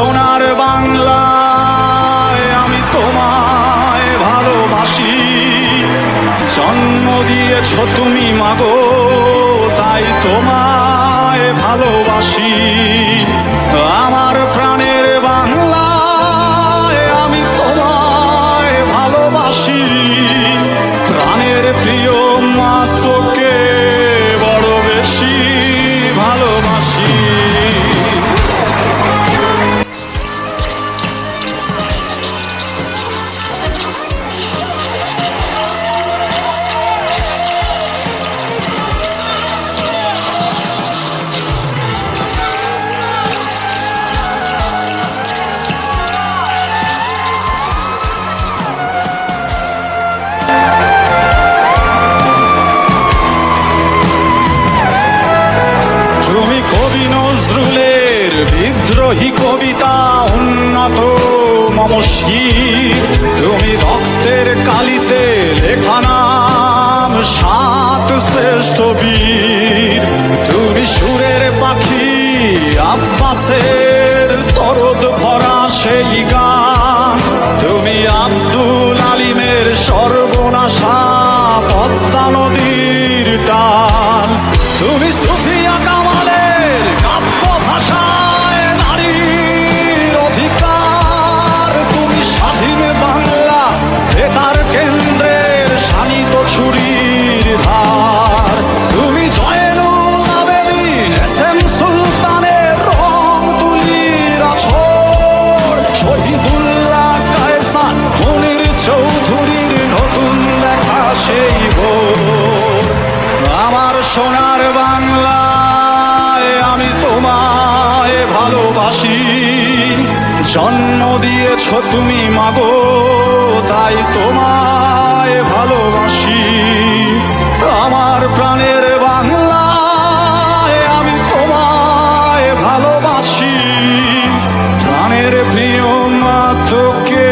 সোনার বাংলায় আমি তোমায় ভালোবাসি। জন্ম দিয়েছ তুমি মাগো তাই তোমায় ভালোবাসি। বিদ্রোহী কবিতা উন্নত মমশির তুমি রক্তের কালিতে লেখা নাম সাত শ্রেষ্ঠ বীর। তুমি সুরের পাখি আব্বাসের সোনার বাংলায় আমি তোমায় ভালোবাসি। জন্ম দিয়েছ তুমি, মাগো, তাই তোমায় ভালোবাসি। আমার প্রাণের বাংলায় আমি তোমায় ভালোবাসি। প্রাণের প্রিয় মা, তোকে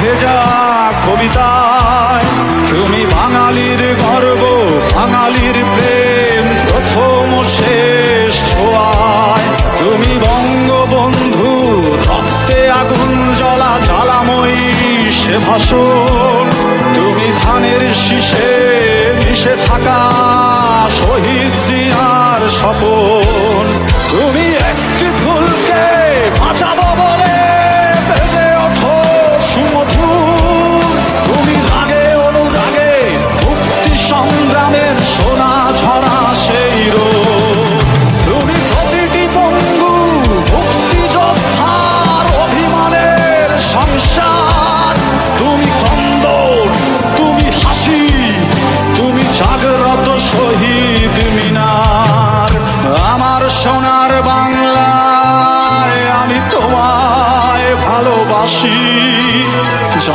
ভেজা কবিতায়, তুমি বাঙালির গর্ব, বাঙালির প্রেম, প্রথম শেষ ছোঁয়ায়। তুমি বঙ্গবন্ধু, রক্তে আগুন জ্বলা, জ্বালাময়ী সে ভাষণ। তুমি ধানের শীষে মিশে থাকা শহীদ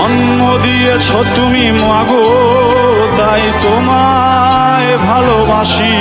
জন্ম দিয়েছ তুমি মাগো তাই তোমায় ভালোবাসি।